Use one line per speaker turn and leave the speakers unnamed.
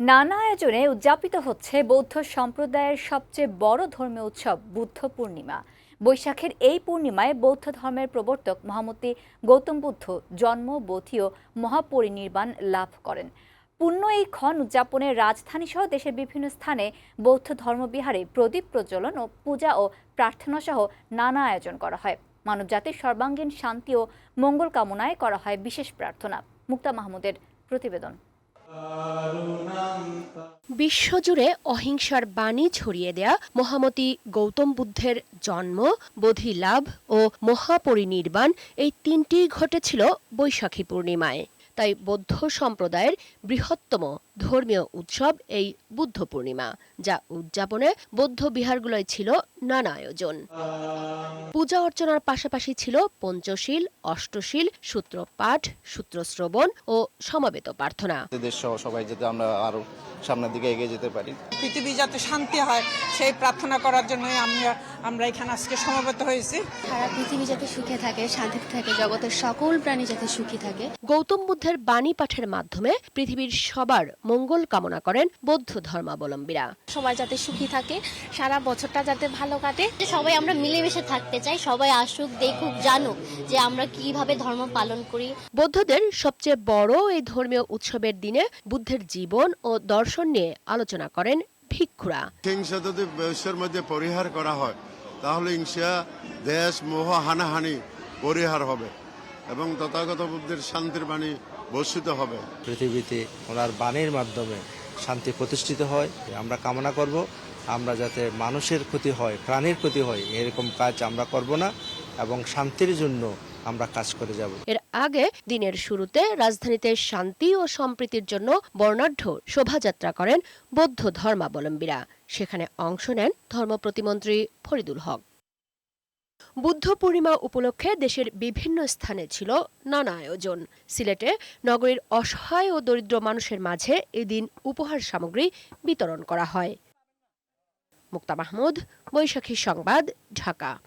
নানা আয়োজনে উদযাপিত হচ্ছে বৌদ্ধ সম্প্রদায়ের সবচেয়ে বড় ধর্মীয় উৎসব বুদ্ধ পূর্ণিমা। বৈশাখের এই পূর্ণিমায় বৌদ্ধ ধর্মের প্রবর্তক মহামতি গৌতম বুদ্ধ জন্ম বোধি ও মহাপরিনির্বাণ লাভ করেন। পূর্ণ এই ক্ষণ উদযাপনে রাজধানী সহ দেশের বিভিন্ন স্থানে বৌদ্ধ ধর্মবিহারে প্রদীপ প্রজ্বলন ও পূজা ও প্রার্থনা সহ নানা আয়োজন করা হয়। মানবজাতির সর্বাঙ্গীন শান্তি ও মঙ্গল কামনায় করা হয় বিশেষ প্রার্থনা। মুক্তা মাহমুদের প্রতিবেদন।
বিশ্বজুড়ে অহিংসার বাণী ছড়িয়ে দেয়া মহামতি গৌতম বুদ্ধের জন্ম, বোধি লাভ ও মহাপরিনির্বাণ এই তিনটি ঘটেছিল বৈশাখী পূর্ণিমায়। তাই বৌদ্ধ সম্প্রদায়ের বৃহত্তম ধর্মীয় উৎসব এই বুদ্ধ পূর্ণিমা যা উদযাপনে বৌদ্ধ বিহারগুলোয় ছিল নানা আয়োজন। পূজা অর্চনার পাশাপাশি ছিল পঞ্চশীল অষ্টশীল সূত্রপাঠ সূত্রশ্রবণ ও সমাবেত প্রার্থনা।
দেশ সহ সবাই যাতে আমরা আরও সামনের দিকে এগিয়ে যেতে পারি।
পৃথিবী যাতে শান্তি হয় সেই প্রার্থনা করার জন্যই আমরা আমরা এখানে আজকে সমবেত হয়েছি।
সারা পৃথিবী যাতে সুখে থাকে শান্তিতে থাকে জগতের সকল প্রাণী যাতে সুখী থাকে।
গৌতম বুদ্ধের বাণী পাঠের মাধ্যমে পৃথিবীর সবার মঙ্গল কামনা করেন বৌদ্ধ ধর্মাবলম্বীরা।
সবাই যাতে সুখী থাকে সারা বছরটা যাতে ভালো কাটে।
সবাই আমরা মিলেমিশে থাকতে চাই সবাই আসুক দেখুক জানুক যে আমরা কীভাবে ধর্ম পালন করি।
বৌদ্ধদের সবচেয়ে বড় এই ধর্মীয় উৎসবের দিনে বুদ্ধের জীবন ও দর্শন নিয়ে আলোচনা করেন ভিক্ষুরা।
হিংসা যদি বিশ্বের মধ্যে পরিহার করা হয়। তাহলে হিংসা দেশ মোহ হানাহানি পরিহার হবে এবং তথাগত বুদ্ধের শান্তির বাণী বর্ষিত হবে।
পৃথিবীতে ওনার বাণীর মাধ্যমে শান্তি প্রতিষ্ঠিত হয় আমরা কামনা করব। আমরা যাতে মানুষের ক্ষতি হয়, প্রাণীর ক্ষতি হয়, এরকম কাজ আমরা করব না এবং শান্তির জন্য আমরা কাজ করে যাব।
এর আগে দিনের শুরুতে রাজধানীতে শান্তি ও সম্প্রীতির জন্য বর্ণাঢ্য শোভাযাত্রা করেন বৌদ্ধ ধর্মাবলম্বীরা। সেখানে অংশ নেন ধর্ম প্রতিমন্ত্রী ফরিদুল হক। বুদ্ধ পূর্ণিমা উপলক্ষে দেশের বিভিন্ন স্থানে ছিল নানা আয়োজন। সিলেটে নগরীর অসহায় ও দরিদ্র মানুষের মাঝে এদিন উপহার সামগ্রী বিতরণ করা হয়। মুক্তা মাহমুদ, বৈশাখী সংবাদ, ঢাকা।